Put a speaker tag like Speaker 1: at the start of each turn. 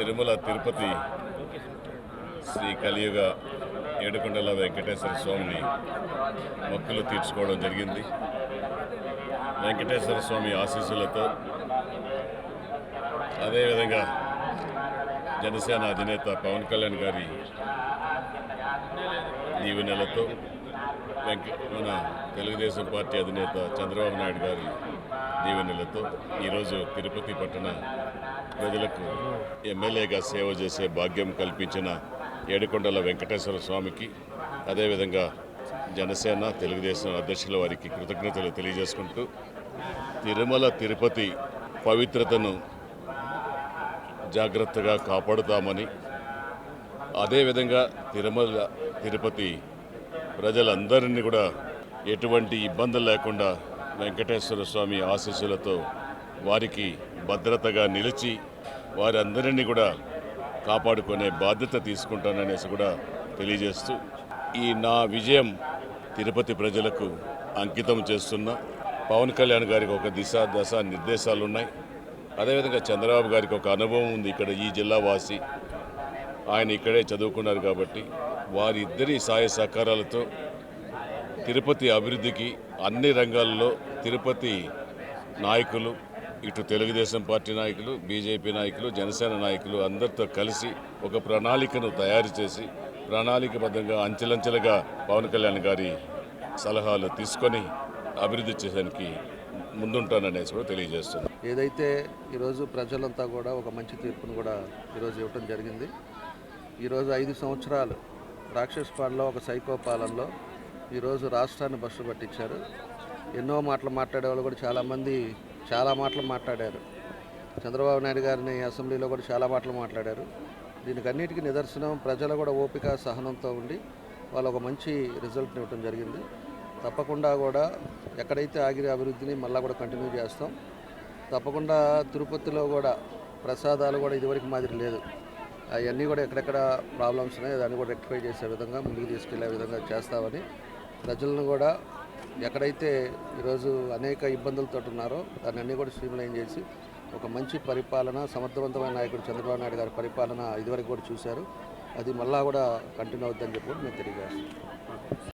Speaker 1: తిరుమల తిరుపతి శ్రీ కలియుగ ఏడుకొండల వెంకటేశ్వర స్వామిని మొక్కులు తీర్చుకోవడం జరిగింది. వెంకటేశ్వర స్వామి ఆశీస్సులతో అదేవిధంగా జనసేన అధినేత పవన్ కళ్యాణ్ గారి దీవెనలతో వెంక మన తెలుగుదేశం పార్టీ అధినేత చంద్రబాబు నాయుడు గారి దీవెనలతో ఈరోజు తిరుపతి పట్టణ ప్రజలకు ఎమ్మెల్యేగా సేవ చేసే భాగ్యం కల్పించిన ఏడుకొండల వెంకటేశ్వర స్వామికి అదేవిధంగా జనసేన తెలుగుదేశం అధ్యక్షుల వారికి కృతజ్ఞతలు తెలియజేసుకుంటూ తిరుమల తిరుపతి పవిత్రతను జాగ్రత్తగా కాపాడుతామని అదేవిధంగా తిరుమల తిరుపతి ప్రజలందరినీ కూడా ఎటువంటి ఇబ్బందులు లేకుండా వెంకటేశ్వర స్వామి ఆశీస్సులతో వారికి భద్రతగా నిలిచి వారందరినీ కూడా కాపాడుకునే బాధ్యత తీసుకుంటాననేసి కూడా తెలియజేస్తూ ఈ నా విజయం తిరుపతి ప్రజలకు అంకితం చేస్తున్న పవన్ కళ్యాణ్ గారికి ఒక దిశ దశ నిర్దేశాలు ఉన్నాయి అదేవిధంగా చంద్రబాబు గారికి ఒక అనుభవం ఉంది. ఇక్కడ ఈ జిల్లా వాసి ఆయన ఇక్కడే చదువుకున్నారు కాబట్టి వారిద్దరి సహాయ సహకారాలతో తిరుపతి అభివృద్ధికి అన్ని రంగాల్లో తిరుపతి నాయకులు ఇటు తెలుగుదేశం పార్టీ నాయకులు బీజేపీ నాయకులు జనసేన నాయకులు అందరితో కలిసి ఒక ప్రణాళికను తయారు చేసి ప్రణాళికబద్ధంగా అంచెలంచెలుగా పవన్ కళ్యాణ్ గారి సలహాలు తీసుకొని అభివృద్ధి చేయడానికి ముందుంటాననేసి కూడా తెలియజేస్తుంది
Speaker 2: ఏదైతే ఈరోజు ప్రజలంతా కూడా ఒక మంచి తీర్పును కూడా ఈరోజు ఇవ్వటం జరిగింది. ఈరోజు ఐదు సంవత్సరాలు రాక్షస్ పాలనలో ఒక సైకో పాలనలో ఈరోజు రాష్ట్రాన్ని బస్సు పట్టించారు. ఎన్నో మాటలు మాట్లాడే వాళ్ళు కూడా చాలామంది చాలా మాటలు మాట్లాడారు. చంద్రబాబు నాయుడు గారిని అసెంబ్లీలో కూడా చాలా మాటలు మాట్లాడారు. దీనికి అన్నిటికీ నిదర్శనం ప్రజలు కూడా ఓపిక సహనంతో ఉండి వాళ్ళు ఒక మంచి రిజల్ట్ని ఇవ్వడం జరిగింది. తప్పకుండా కూడా ఎక్కడైతే ఆగిన అభివృద్ధిని మళ్ళీ కూడా కంటిన్యూ చేస్తాం. తప్పకుండా తిరుపతిలో కూడా ప్రసాదాలు కూడా ఇదివరకు మాదిరి లేదు. అవన్నీ కూడా ఎక్కడెక్కడ ప్రాబ్లమ్స్ ఉన్నాయి దాన్ని కూడా రెక్టిఫై చేసే విధంగా ముందుకు తీసుకెళ్ళే విధంగా చేస్తామని ప్రజలను కూడా ఎక్కడైతే ఈరోజు అనేక ఇబ్బందులతో ఉన్నారో దాన్ని అన్నీ కూడా స్ట్రీమ్లైన్ చేసి ఒక మంచి పరిపాలన సమర్థవంతమైన నాయకుడు చంద్రబాబు నాయుడు గారి పరిపాలన ఇదివరకు కూడా చూశారు. అది మళ్ళా కూడా కంటిన్యూ అవుద్దని చెప్పి నేను మేము తెలియజేస్తాం